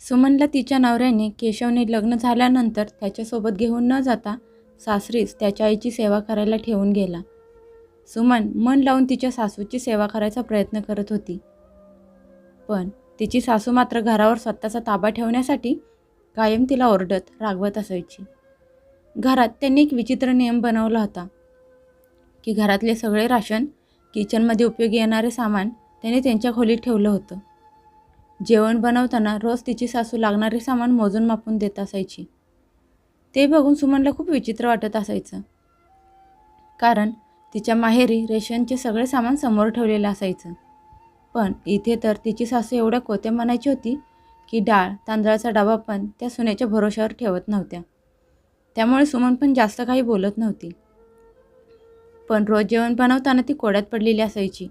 सुमनला तिच्या नवऱ्याने केशवने लग्न झाल्यानंतर त्याच्यासोबत घेऊन न जाता सासरीच त्याच्या आईची सेवा करायला ठेवून गेला. सुमन मन लावून तिच्या सासूची सेवा करायचा प्रयत्न करत होती. पण तिची सासू मात्र घरावर स्वतःचा ताबा ठेवण्यासाठी कायम तिला ओरडत रागवत असायची. घरात त्यांनी एक विचित्र नियम बनवला होता की घरातले सगळे राशन किचनमध्ये उपयोगी येणारे सामान त्याने त्यांच्या खोलीत ठेवलं होतं. जेवण बनवताना रोज तिची सासू लागणारे सामान मोजून मापून देत असायची. ते बघून सुमनला खूप विचित्र वाटत असायचं. कारण तिच्या माहेरी रेशनचे सगळे सामान समोर ठेवलेलं असायचं. पण इथे तर तिची सासू एवढ्या कोत्या म्हणायची होती की डाळ तांदळाचा डबा पण त्या सुनेच्या भरोशावर ठेवत नव्हत्या. त्यामुळे सुमन पण जास्त काही बोलत नव्हती. पण रोज जेवण बनवताना ती कोड्यात पडलेली असायची.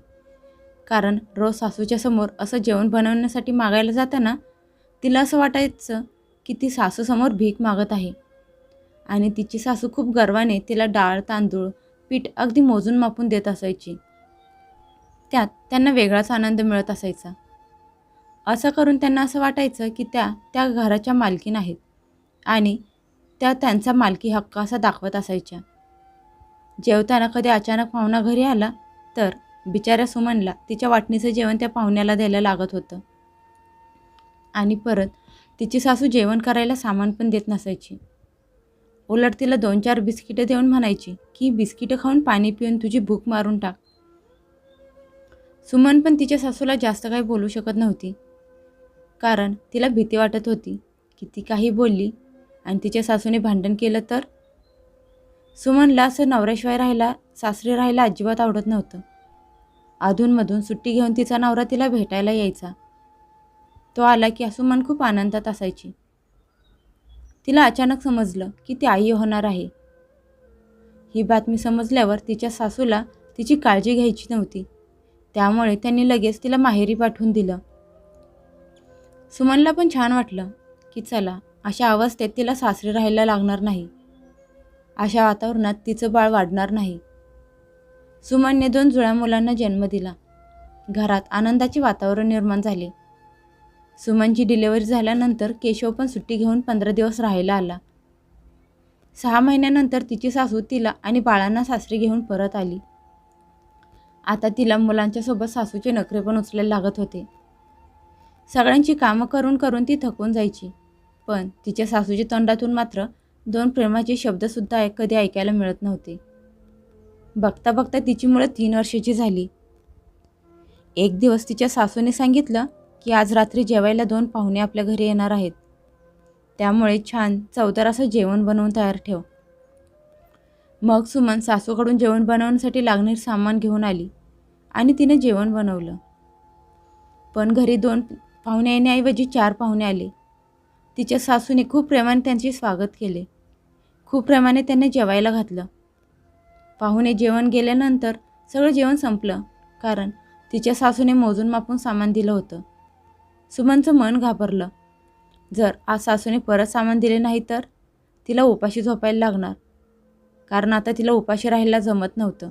कारण रोज सासूच्या समोर असं जेवण बनवण्यासाठी मागायला जाताना तिला असं वाटायचं की ती सासूसमोर भीक मागत आहे. आणि तिची सासू खूप गर्वाने तिला डाळ तांदूळ पीठ अगदी मोजून मापून देत असायची. त्यात त्यांना वेगळाच आनंद मिळत असायचा. असं करून त्यांना असं वाटायचं की त्या त्या घराच्या मालकीन आहेत. आणि त्या त्यांचा मालकी हक्क असा दाखवत असायच्या. जेवताना कधी अचानक पाहुणा घरी आला तर बिचाऱ्या सुमनला तिच्या वाटणीचं जेवण त्या पाहुण्याला द्यायला लागत होतं. आणि परत तिची सासू जेवण करायला सामान पण देत नसायची. उलट तिला दोन चार बिस्किटं देऊन म्हणायची की बिस्किटं खाऊन पाणी पिऊन तुझी भूक मारून टाक. सुमन पण तिच्या सासूला जास्त काही बोलू शकत नव्हती. कारण तिला भीती वाटत होती की ती काही बोलली आणि तिच्या सासूने भांडण केलं तर? सुमनला असं नवऱ्याशिवाय राहायला सासरी राहायला अजिबात आवडत नव्हतं. अधूनमधून सुट्टी घेऊन तिचा नवरा तिला भेटायला यायचा. तो आला की सुमन खूप आनंदात असायची. तिला अचानक समजलं की ती आई होणार आहे. ही बातमी समजल्यावर तिच्या सासूला तिची काळजी घ्यायची नव्हती. त्यामुळे त्यांनी लगेच तिला माहेरी पाठवून दिलं. सुमनला पण छान वाटलं की चला अशा अवस्थेत तिला सासरी राहायला लागणार नाही. अशा वातावरणात तिचं बाळ वाढणार नाही. सुमनने दोन जुळ्या मुलांना जन्म दिला. घरात आनंदाचे वातावरण निर्माण झाले. सुमनची डिलेवरी झाल्यानंतर केशव पण सुट्टी घेऊन पंधरा दिवस राहायला आला. सहा महिन्यानंतर तिची सासू तिला आणि बाळांना सासरी घेऊन परत आली. आता तिला मुलांच्या सोबत सासूचे नखरे पण उचलायला लागत होते. सगळ्यांची कामं करून करून ती थकून जायची. पण तिच्या सासूच्या तोंडातून मात्र दोन प्रेमाचे शब्दसुद्धा ऐ- कधी ऐकायला मिळत नव्हते. बघता बघता तिची मुलं तीन वर्षाची झाली. एक दिवस तिच्या सासूने सांगितलं की आज रात्री जेवायला दोन पाहुणे आपल्या घरी येणार आहेत. त्यामुळे छान चवदार असं जेवण बनवून तयार ठेव. मग सुमन सासूकडून जेवण बनवण्यासाठी लागणारे सामान घेऊन आली आणि तिने जेवण बनवलं. पण घरी दोन पाहुणे येण्याऐवजी चार पाहुणे आले. तिच्या सासूने खूप प्रेमाने त्यांचे स्वागत केले. खूप प्रेमाने त्यांनी जेवायला घातलं. पाहुणे जेवण गेल्यानंतर सगळं जेवण संपलं. कारण तिच्या सासूने मोजून मापून सामान दिलं होतं. सुमनचं मन घाबरलं. जर आज सासूने परत सामान दिले नाही तर? तिला उपाशी झोपायला लागणार. कारण आता तिला उपाशी राहायला जमत नव्हतं.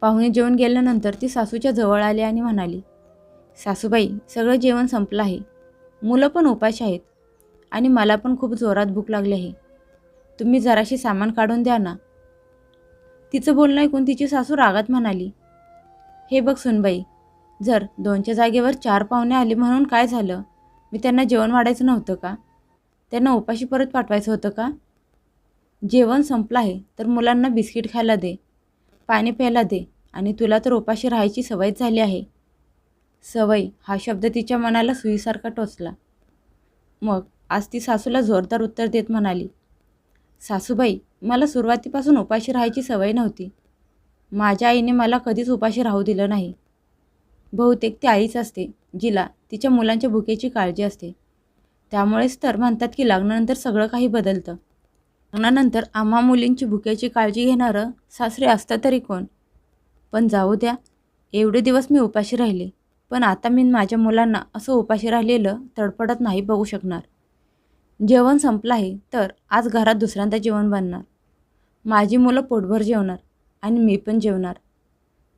पाहुणे जेवण गेल्यानंतर ती सासूच्या जवळ आली आणि म्हणाली सासूबाई सगळं जेवण संपलं आहे. मुलं पण उपाशी आहेत आणि मला पण खूप जोरात भूक लागली आहे. तुम्ही जराशी सामान काढून द्या ना. तिचं बोलणं ऐकून तिची सासू रागात म्हणाली हे बघ सुनबाई जर दोनच्या जागेवर चार पाहुणे आले म्हणून काय झालं? मी त्यांना जेवण वाढायचं नव्हतं का? त्यांना उपाशी परत पाठवायचं होतं का? जेवण संपलं आहे तर मुलांना बिस्किट खायला दे पाणी प्यायला दे आणि तुला तर उपाशी राहायची सवयच झाली आहे. सवय हा शब्द तिच्या मनाला सुईसारखा टोचला. मग आज ती सासूला जोरदार उत्तर देत म्हणाली सासूबाई मला सुरुवातीपासून उपाशी राहायची सवय नव्हती. माझ्या आईने मला कधीच उपाशी राहू दिलं नाही. बहुतेक ती आईच असते जिला तिच्या मुलांच्या भुकेची काळजी असते. त्यामुळेच तर म्हणतात की लग्नानंतर सगळं काही बदलतं. लग्नानंतर आम्हा मुलींची भुकेची काळजी घेणारं सासरे असतं तरी कोण? पण जाऊ द्या एवढे दिवस मी उपाशी राहिले. पण आता मी माझ्या मुलांना असं उपाशी राहिलेलं तडपडत नाही बघू शकणार. जेवण संपलं आहे तर आज घरात दुसऱ्यांदा जेवण बनणार. माझी मुलं पोटभर जेवणार आणि मी पण जेवणार.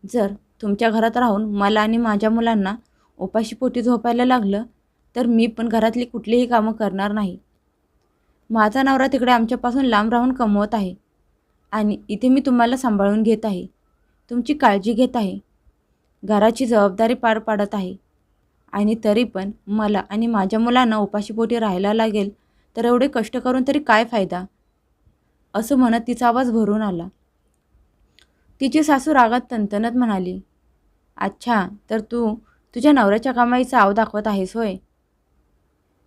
जर तुमच्या घरात राहून मला आणि माझ्या मुलांना उपाशी पोटी झोपायला लागलं तर मी पण घरातली कुठलीही कामं करणार नाही. माझा नवरा तिकडे आमच्यापासून लांब राहून कमवत आहे आणि इथे मी तुम्हाला सांभाळून घेत आहे. तुमची काळजी घेत आहे. घराची जबाबदारी पार पाडत आहे. आणि तरी पण मला आणि माझ्या मुलांना उपाशीपोटी राहायला लागेल तर एवढे कष्ट करून तरी काय फायदा? असं म्हणत तिचा आवाज भरून आला. तिची सासू रागात तणतणत म्हणाली अच्छा तर तू तुझ्या नवऱ्याच्या कमाईचा आव दाखवत आहेस होय?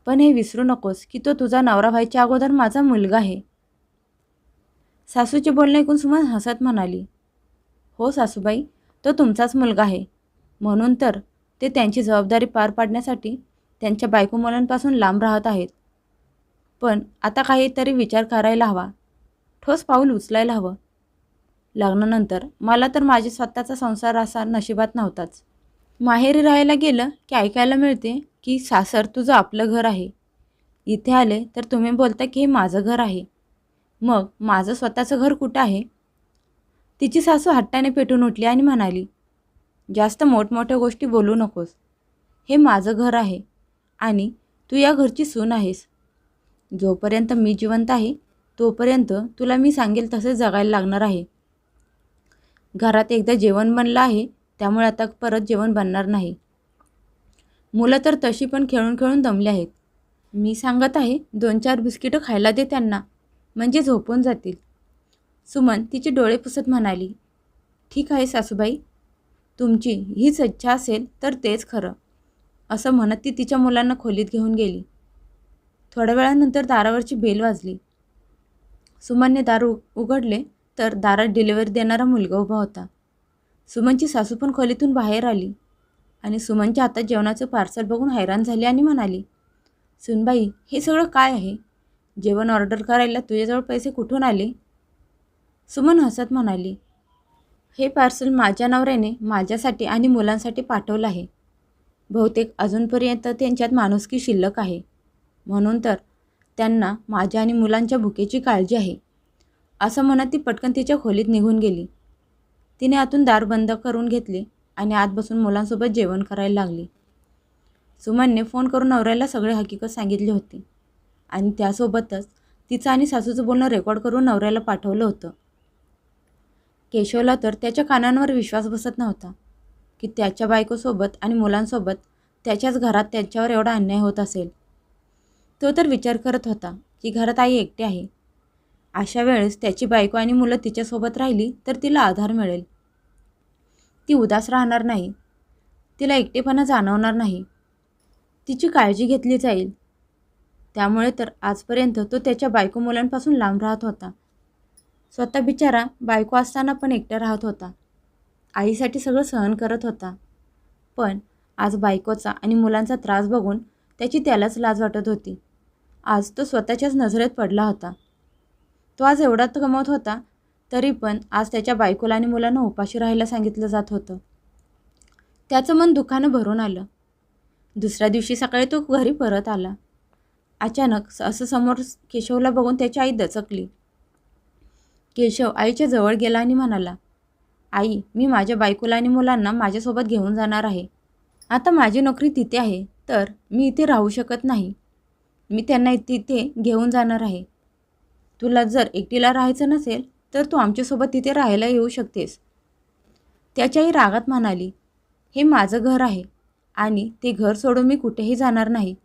पण हे विसरू नकोस की तो तुझा नवरा व्हायच्या अगोदर माझा मुलगा आहे. सासूचे बोलणे ऐकून सुमन हसत म्हणाली हो सासूबाई तो तुमचाच मुलगा आहे. म्हणून तर ते त्यांची जबाबदारी पार पाडण्यासाठी त्यांच्या बायको मुलांपासून लांब राहत आहेत. पण आता काहीतरी विचार करायला हवा. ठोस पाऊल उचलायला हवं. लग्नानंतर मला तर माझे स्वतःचा संसार असा नशिबात नव्हताच. माहेरी राहायला गेलं की ऐकायला मिळते की सासर तुझं आपलं घर आहे. इथे आले तर तुम्ही बोलता की हे माझं घर आहे. मग माझं स्वतःचं घर कुठं आहे? तिची सासू हट्टाने पेटून उठली आणि म्हणाली जास्त मोठमोठ्या गोष्टी बोलू नकोस. हे माझं घर आहे आणि तू या घरची सून आहेस. जोपर्यंत मी जिवंत आहे तोपर्यंत तुला मी सांगेल तसे जगायला लागणार आहे. घरात एकदा जेवण बनलं आहे त्यामुळे आता परत जेवण बनणार नाही. मुलं तर तशी पण खेळून खेळून दमले आहेत. मी सांगत आहे दोन चार बिस्किटं खायला दे त्यांना म्हणजे झोपून जातील. सुमन तिचे डोळे पुसत म्हणाली ठीक आहे सासूबाई तुमची हीच इच्छा असेल तर तेच खरं असं म्हणत ती तिच्या मुलांना खोलीत घेऊन गेली. थोड्या वेळानंतर दारावरची बेल वाजली. सुमनने दार उघडले तर दारात डिलिव्हरी देणारा मुलगा उभा होता. सुमनची सासू पण खोलीतून बाहेर आली आणि सुमनच्या हातात जेवणाचं पार्सल बघून हैराण झाली आणि म्हणाली सुनबाई हे सगळं काय आहे? जेवण ऑर्डर करायला तुझ्याजवळ पैसे कुठून आले? सुमन हसत म्हणाली हे पार्सल माझ्या नवऱ्याने माझ्यासाठी आणि मुलांसाठी पाठवलं आहे. बहुतेक अजूनपर्यंत त्यांच्यात माणुसकी शिल्लक आहे. म्हणून तर त्यांना माझ्या आणि मुलांच्या भुकेची काळजी आहे. असं म्हणत ती पटकन तिच्या खोलीत निघून गेली. तिने आतून दार बंद करून घेतले आणि आत बसून मुलांसोबत जेवण करायला लागली. सुमनने फोन करून नवऱ्याला सगळे हकीकत सांगितली होती आणि त्यासोबतच तिचं आणि सासूचं बोलणं रेकॉर्ड करून नवऱ्याला पाठवलं होतं. केशवला तर त्याच्या कानांवर विश्वास बसत नव्हता की त्याच्या बायकोसोबत आणि मुलांसोबत त्याच्याच घरात त्याच्यावर एवढा अन्याय होत असेल. तो तर विचार करत होता की घरात आई एकटी आहे. अशा वेळेस त्याची बायको आणि मुलं तिच्यासोबत राहिली तर तिला आधार मिळेल. ती उदास राहणार नाही. तिला एकटेपणा जाणवणार नाही. तिची काळजी घेतली जाईल. त्यामुळे तर आजपर्यंत तो त्याच्या बायको मुलांपासून लांब राहत होता. स्वतः बिचारा बायको असताना पण एकटा राहत होता. आईसाठी सगळं सहन करत होता. पण आज बायकोचा आणि मुलांचा त्रास बघून त्याची त्यालाच लाज वाटत होती. आज तो स्वतःच्याच नजरेत पडला होता. तो आज एवढा कमवत होता तरी पण आज त्याच्या बायकोला आणि मुलांना उपाशी राहायला सांगितलं जात होतं. त्याचं मन दुखानं भरून आलं. दुसऱ्या दिवशी सकाळी तो घरी परत आला. अचानक असं समोर केशवला बघून त्याची आई दचकली. केशव आईच्या जवळ गेला आणि म्हणाला आई मी माझ्या बायकोला आणि मुलांना माझ्यासोबत घेऊन जाणार आहे. आता माझी नोकरी तिथे आहे तर मी इथे राहू शकत नाही. मी त्यांना तिथे घेऊन जाणार आहे. तुला जर एकटीला राहायचं नसेल तर तू आमच्यासोबत तिथे राहायला येऊ शकतेस. त्याच्याही रागात म्हणाली हे माझं घर आहे आणि ते घर सोडून मी कुठेही जाणार नाही.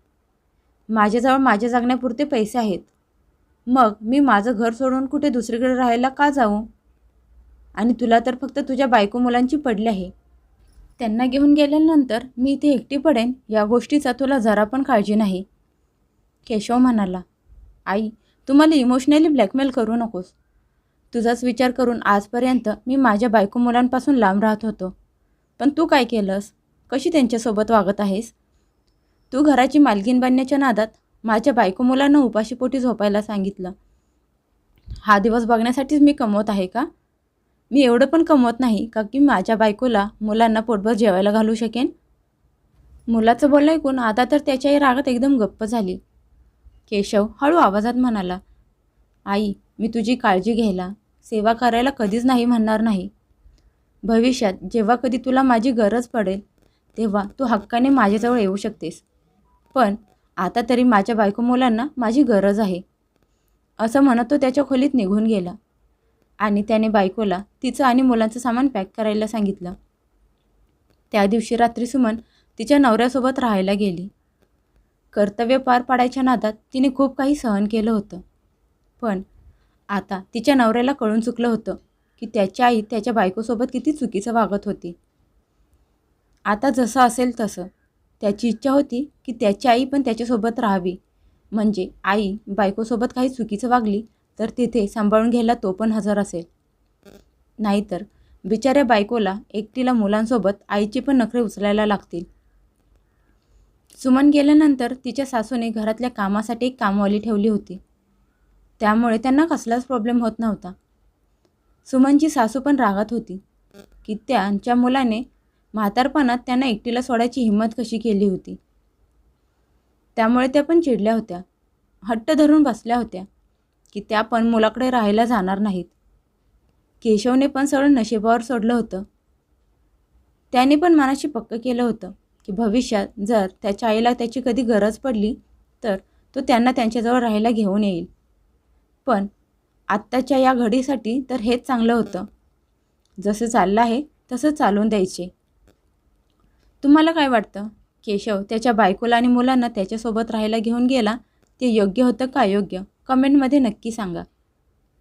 माझ्याजवळ माझ्या जगण्यापुरते पैसे आहेत. मग मी माझं घर सोडून कुठे दुसरीकडे राहायला का जाऊ? आणि तुला तर फक्त तुझ्या बायको मुलांची पडली आहे. त्यांना घेऊन गेल्यानंतर मी इथे एकटी पडेन या गोष्टीचा तुला जरा पण काळजी नाही. केशव म्हणाला आई तू मला इमोशनली ब्लॅकमेल करू नकोस. तुझाच विचार करून आजपर्यंत मी माझ्या बायको मुलांपासून लांब राहत होतो. पण तू काय केलंस? कशी त्यांच्यासोबत वागत आहेस? तू घराची मालकीन बनण्याच्या नादात माझ्या बायको मुलांना उपाशीपोटी झोपायला सांगितलं. हा दिवस बघण्यासाठीच मी कमवत आहे का? मी एवढं पण कमवत नाही का की माझ्या बायकोला मुलांना पोटभर जेवायला घालू शकेन? मुलाचं बोलणं ऐकून आता तर त्याच्याही रागात एकदम गप्प झाली. केशव हळू आवाजात म्हणाला आई मी तुझी काळजी घ्यायला सेवा करायला कधीच नाही म्हणणार नाही. भविष्यात जेव्हा कधी तुला माझी गरज पडेल तेव्हा तू हक्काने माझ्याजवळ येऊ शकतेस. पण आता तरी माझ्या बायको मुलांना माझी गरज आहे. असं म्हणत तो त्याच्या खोलीत निघून गेला आणि त्याने बायकोला तिचं आणि मुलांचं सामान पॅक करायला सांगितलं. त्या दिवशी रात्री सुमन तिच्या नवऱ्यासोबत राहायला गेली. कर्तव्य पार पाडायच्या नादात तिने खूप काही सहन केलं होतं. पण आता तिच्या नवऱ्याला कळून चुकलं होतं की त्याची आई त्याच्या बायकोसोबत किती चुकीचं वागत होती. आता जसं असेल तसं त्याची इच्छा होती की त्याची आई पण त्याच्यासोबत राहावी. म्हणजे आई बायकोसोबत काही चुकीचं वागली तर तिथे सांभाळून घ्यायला तो पण हजर असेल. नाहीतर बिचाऱ्या बायकोला एकटीला मुलांसोबत आईची पण नखरे उचलायला लागतील. सुमन गेल्यानंतर तिच्या सासूने घरातल्या कामासाठी एक कामवाली ठेवली होती. त्यामुळे त्यांना कसलाच प्रॉब्लेम होत नव्हता. सुमनची सासू पण रागात होती की त्यांच्या मुलाने म्हातारपणात त्यांना एकटीला सोडायची हिंमत कशी केली होती. त्यामुळे त्या पण चिडल्या होत्या हट्ट धरून बसल्या होत्या की त्या पण मुलाकडे राहायला जाणार नाहीत. केशवने पण सगळं नशिबावर सोडलं होतं. त्याने पण मनाशी पक्क केलं होतं. की भविष्यात जर त्याच्या आईला त्याची कधी गरज पडली तर तो त्यांना त्यांच्याजवळ राहायला घेऊन येईल. पण आत्ताच्या या घडीसाठी तर हेच चांगलं होतं. जसं चाललं आहे तसं चालून द्यायचे. तुम्हाला काय वाटतं? केशव त्याच्या बायकोला आणि मुलांना त्याच्यासोबत राहायला घेऊन गेला ते योग्य होतं का अयोग्य? कमेंटमध्ये नक्की सांगा.